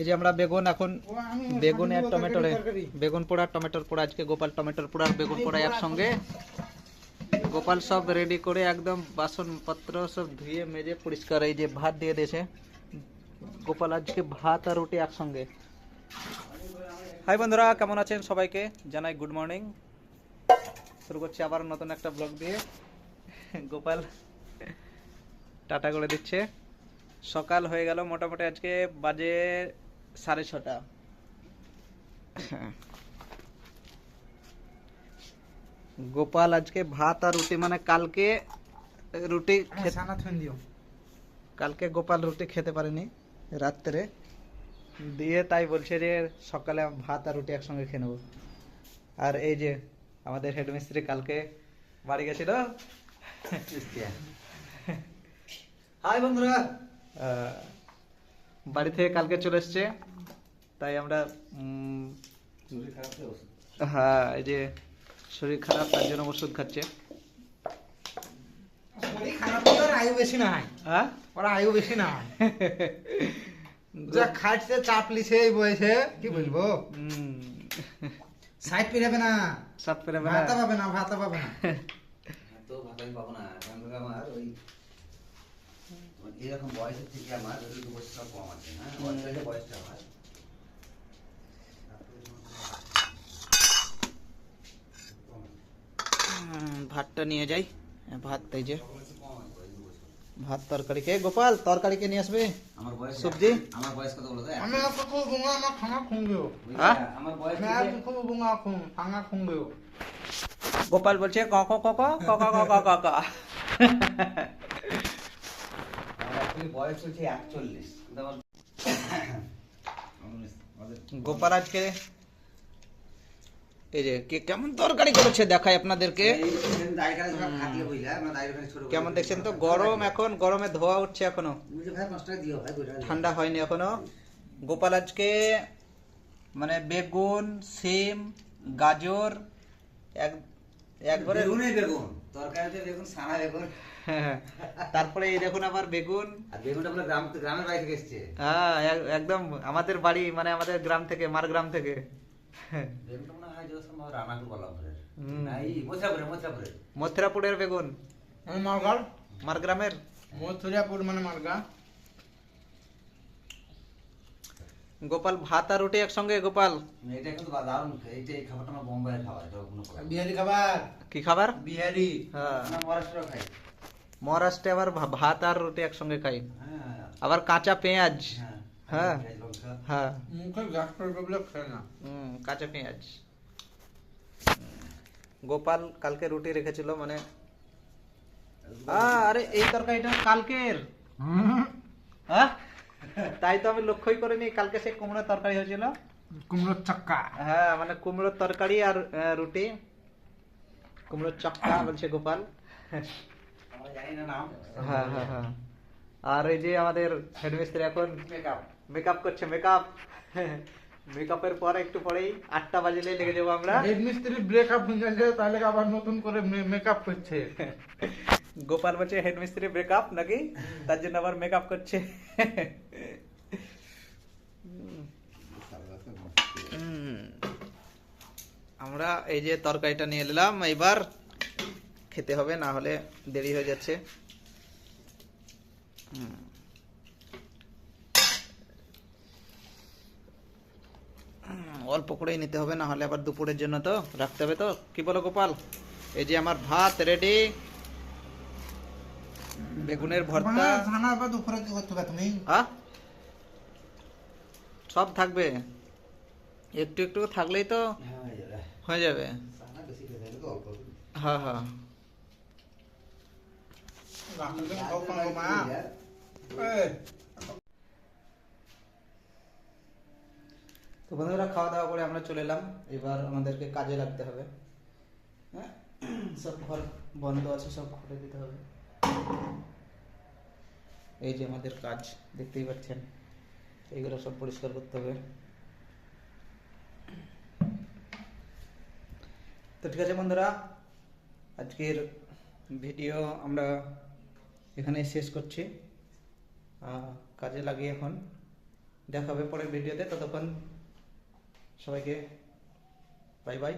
এই যে আমরা বেগুন এখন, বেগুন আর টমেটোরে, বেগুন পোড়া, টমেটোর পোড়া, আজকে গোপাল টমেটোর পোড়া আর বেগুন পোড়া একসঙ্গে। গোপাল সব রেডি করে একদম বাসনপত্র সব ধুয়ে, মেজে, পরিষ্কার এই যে ভাত দিয়ে দিয়েছে। গোপাল আজকে ভাত আর রুটি একসঙ্গে। হাই বন্ধুরা, কেমন আছেন সবাইকে? জানাই গুড মর্নিং শুরু করছি আবার নতুন একটা ব্লগ দিয়ে। গোপাল টাটা করে দিচ্ছে। সকাল হয়ে গেল মোটামুটি আজকে বাজে সাড়ে ছটা। গোপাল আজকে ভাত আর রুটি মানে কালকে রুটি দিও। কালকে গোপাল রুটি খেতে পারেনি রাত্রে। দিয়ে তাই বলছে যে সকালে আমি ভাত আর রুটি একসঙ্গে খেয়ে নেব। আর এই যে আমাদের হেডমিস্ত্রি কালকে বাড়ি গেছিল। হাই বন্ধুরা! বাড়ি থেকে কালকে চলে এসছে তাই আমরা হ্যাঁ এই যে শরীর খারাপ তার জন্য ওষুধ খাচ্ছে। শরীর খারাপ ওর আয়ু বেশি না। হয়? হ্যাঁ ওর আয়ু বেশি না। হয় যা খাটছে চাপ লিছে এই বয়সে কি বলব। সাইড পেরাবে না। সাত পেরে ভাতা পাবে না ভাতা পাবে না। তো ভাত পাবো না। আমার ওই তোমার এরকম বয়সের থেকে আমার ওই দু বছর কম আছে হ্যাঁ বয়সটা যে বয়সটা আমার হুম, ভাতটা নিয়ে যাই ভাত এই যে কম আছে বয়স দু বছর। ভাত তরকারি কে গোপাল তরকারি কে নিয়ে আসবে আমার বয়স সবজি? আমার বয়স কত বলো তো আমি আর কত বুঙা আমার খানা খুঁগেও বুঝলে? হ্যাঁ? আমার বয়স আমি আর থেকে- কত বুঙা খুঁ খানা খুঁগেও গোপাল বলছে ক ক ক ক ক ক ক ক ক ক আমার actually বয়স হচ্ছে একচল্লিশ। গোপাল আজকে এই যে কে কেমন তরকারি করেছে দেখাই আপনাদেরকে। কেমন দেখছেন তো? গরম এখন গরমে ধোয়া উঠছে এখনও। ঠান্ডা হয়নি এখনও। গোপাল আজকে মানে বেগুন সিম গাজর এক একবারে বেগুন। তরকারিতে বেগুন সানা বেগুন। তারপরে এই দেখুন আবার বেগুন। বেগুনটা আমরা গ্রাম গ্রামের বাড়ি থেকে এসছে। হ্যাঁ একদম আমাদের বাড়ি মানে আমাদের গ্রাম থেকে থেকে। এই মথুরাপুরে মথুরাপুরে মথুরাপুরের বেগুন। আমি মারগাল মারগ্রামের মথুরিয়াপুর মানে মারগা গোপাল ভাত আর রুটি একসঙ্গে গোপাল? এটা কিন্তু দারুণ এইটা এই খাবারটা আমার বোম্বাইয়ের খাবার এটা কোনো খাবার বিহারি খাবার? কি খাবার? বিহারি। হ্যাঁ। না, মহারাষ্ট্রেও খাই। মহারাষ্ট্রে আবার ভাত আর রুটি একসঙ্গে খাই। হ্যাঁ। আবার কাঁচা পেঁয়াজ। হ্যাঁ হ্যাঁ। হ্যাঁ। মুখে গ্যাস করবে বলে না। হুম কাঁচা পেঁয়াজ। গোপাল কালকে রুটি রেখেছিল মানে আ, আরে এই তরকারিটা কালকের। হ্যাঁ তাই তো আমি লক্ষ্যই করিনি কালকে সে কুমড়োর তরকারি হয়েছিল। কুমড়োর চাক্কা। হ্যাঁ মানে কুমড়োর তরকারি আর রুটি। কুমড়োর চক্কা বলছে গোপাল। নাম হ্যাঁ হ্যাঁ হ্যাঁ। আর এই যে আমাদের হেডমিস্ত্রি এখন মেকআপ মেকআপ করছে মেকআপ মেকআপের পর একটু পরেই আটটা বাজলে লেগে যাব আমরা। হেড মিস্ত্রি ব্রেকআপ হয়ে গেছে তাহলে আবার নতুন করে মেকআপ করছে? গোপাল বলছে হেডমিস্ত্রি ব্রেকআপ নাকি? তার জন্য আবার মেকআপ করছে। আমরা এই যে তরকারিটা নিয়ে নিলাম এবার খেতে হবে না হলে দেরি হয়ে যাচ্ছে। অল্প করেই নিতে হবে না হলে আবার দুপুরের জন্য তো রাখতে হবে তো। কি বলো গোপাল? এই যে আমার ভাত রেডি। বেগুনের ভর্তা। দুপুরে কি করতে হবে তুমি? হ্যাঁ সব থাকবে। একটু একটু থাকলেই তো হয়ে যাবে। হ্যাঁ হয়ে। তো বন্ধুরা, খাওয়া দাওয়া করে আমরা চলে এলাম। এবার আমাদেরকে কাজে লাগতে হবে। হ্যাঁ? সব ঘর বন্ধ আছে, সব খুলে দিতে হবে। এই যে আমাদের কাজ, দেখতেই পাচ্ছেন। এইগুলো সব পরিষ্কার করতে হবে। তো ঠিক আছে বন্ধুরা, আজকের ভিডিও আমরা এখানে শেষ করছি। কাজে লাগি এখন দেখা হবে পরের ভিডিওতে। ততক্ষণ সবাইকে বাই বাই